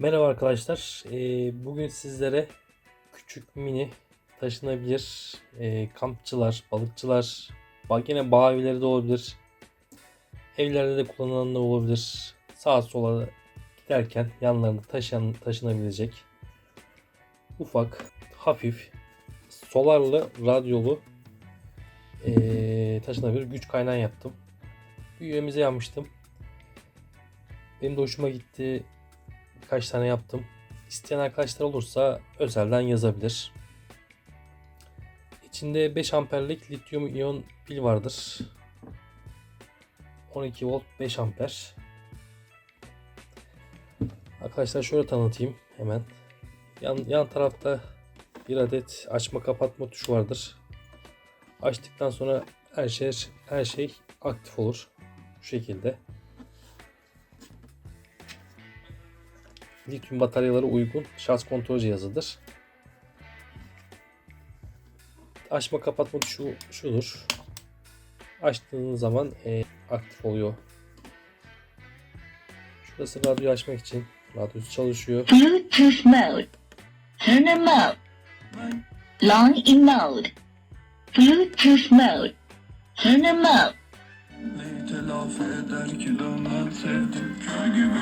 Merhaba arkadaşlar. Ee, bugün sizlere küçük mini taşınabilir e, kampçılar, balıkçılar, yine bağ evleri de olabilir. Evlerde de kullanılanlar olabilir. Sağa sola giderken yanlarında taşıyan, taşınabilecek ufak, hafif, solarlı, radyolu e, taşınabilir güç kaynağı yaptım. Bir üyemize yapmıştım. Benim de hoşuma gitti birkaç tane yaptım. İsteyen arkadaşlar olursa özelden yazabilir. İçinde 5 amperlik lityum iyon pil vardır. 12 volt 5 amper. Arkadaşlar şöyle tanıtayım hemen. Yan, yan tarafta bir adet açma kapatma tuşu vardır. Açtıktan sonra her şey her şey aktif olur. Bu şekilde. Lityum bataryalara uygun şarj kontrol cihazıdır. Açma kapatma tuşu şudur. Açtığınız zaman e, aktif oluyor. Şurası radyo açmak için. Radyosu çalışıyor. Bluetooth mode. Turn on mode. Long in mode. Bluetooth mode. Turn on mode. Neyi telafi eder ki dönmem sevdim köy gibi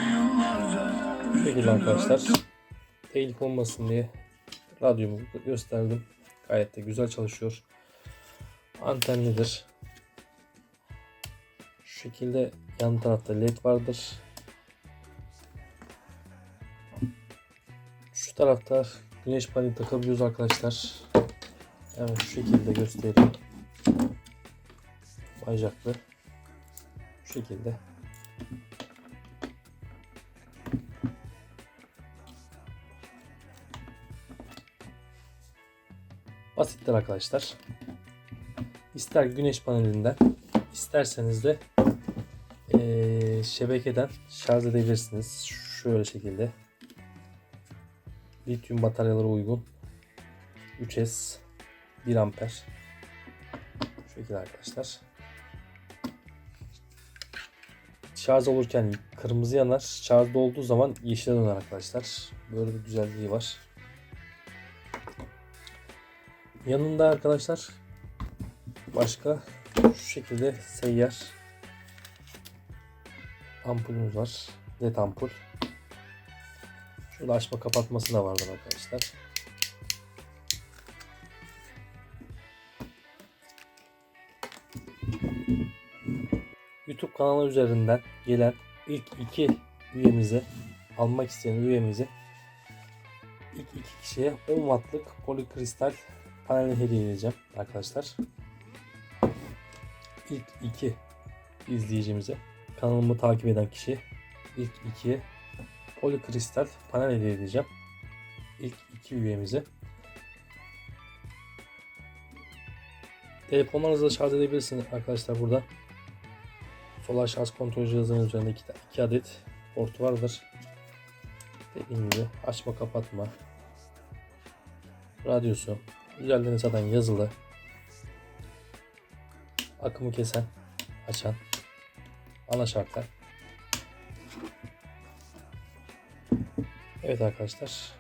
şekilde arkadaşlar. Telif olmasın diye radyomu gösterdim. Gayet de güzel çalışıyor. Antenlidir. Şu şekilde yan tarafta led vardır. Şu tarafta güneş paneli takabiliyoruz arkadaşlar. Hemen şu şekilde göstereyim. Bacaklı. Şu şekilde. Basittir arkadaşlar. İster güneş panelinden isterseniz de eee, şebekeden şarj edebilirsiniz. Şöyle şekilde. Lityum bataryalara uygun. 3S 1 amper. Şu şekilde arkadaşlar. Şarj olurken kırmızı yanar. Şarjda olduğu zaman yeşile döner arkadaşlar. Böyle bir güzelliği var. Yanında arkadaşlar başka şu şekilde seyyar ampulümüz var. LED ampul. Şurada açma kapatması da vardır arkadaşlar. YouTube kanalı üzerinden gelen ilk iki üyemizi almak isteyen üyemizi ilk iki kişiye 10 wattlık polikristal paneli hediye edeceğim arkadaşlar. İlk iki izleyicimize kanalımı takip eden kişi ilk iki polikristal panel hediye edeceğim. İlk iki üyemize. Telefonlarınızla şarj edebilirsiniz arkadaşlar burada. Solar şarj kontrol cihazının üzerinde iki, iki adet port vardır. Dediğim gibi açma kapatma radyosu üzerlerine zaten yazılı. Akımı kesen açan ana şartlar. Evet arkadaşlar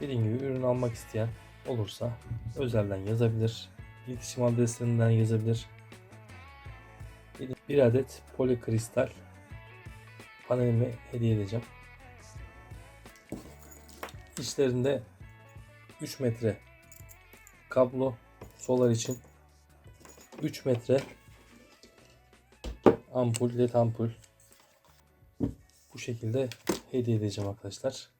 dediğim gibi ürün almak isteyen olursa özelden yazabilir iletişim adreslerinden yazabilir. Bir adet polikristal panelimi hediye edeceğim. İçlerinde 3 metre kablo solar için 3 metre ampul led ampul bu şekilde hediye edeceğim arkadaşlar.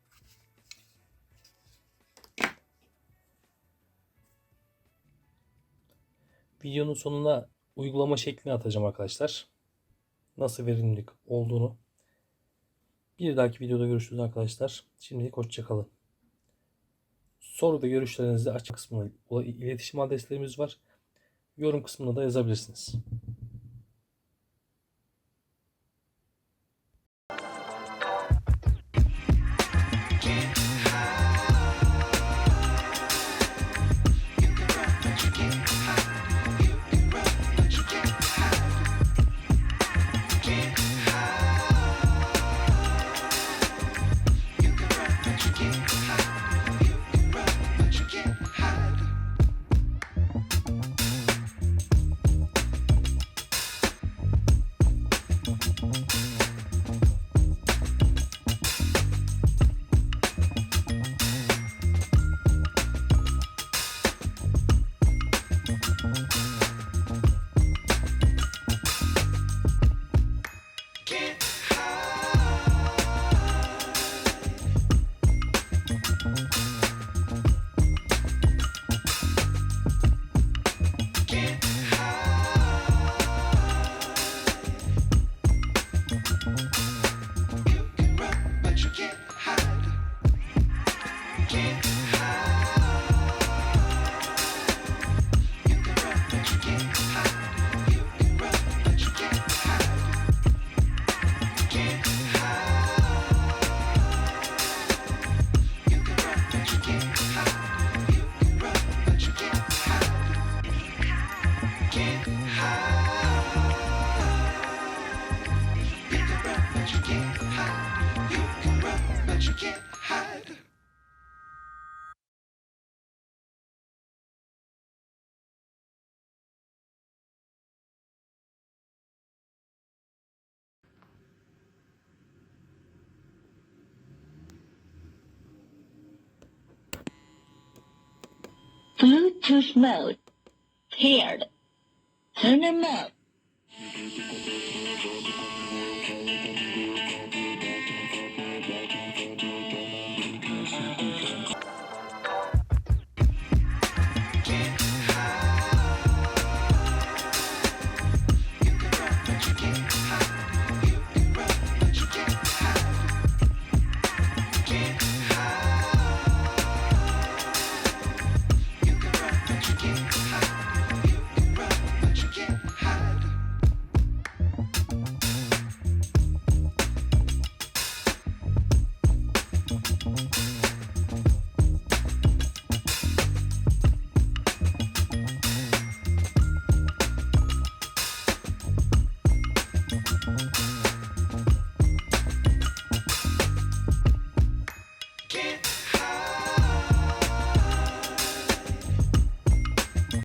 Videonun sonuna uygulama şeklini atacağım arkadaşlar. Nasıl verimlilik olduğunu. Bir dahaki videoda görüşürüz arkadaşlar. Şimdilik hoşçakalın. Soru ve görüşlerinizi açık kısmına iletişim adreslerimiz var. Yorum kısmına da yazabilirsiniz. Bluetooth mode paired. Turn them up.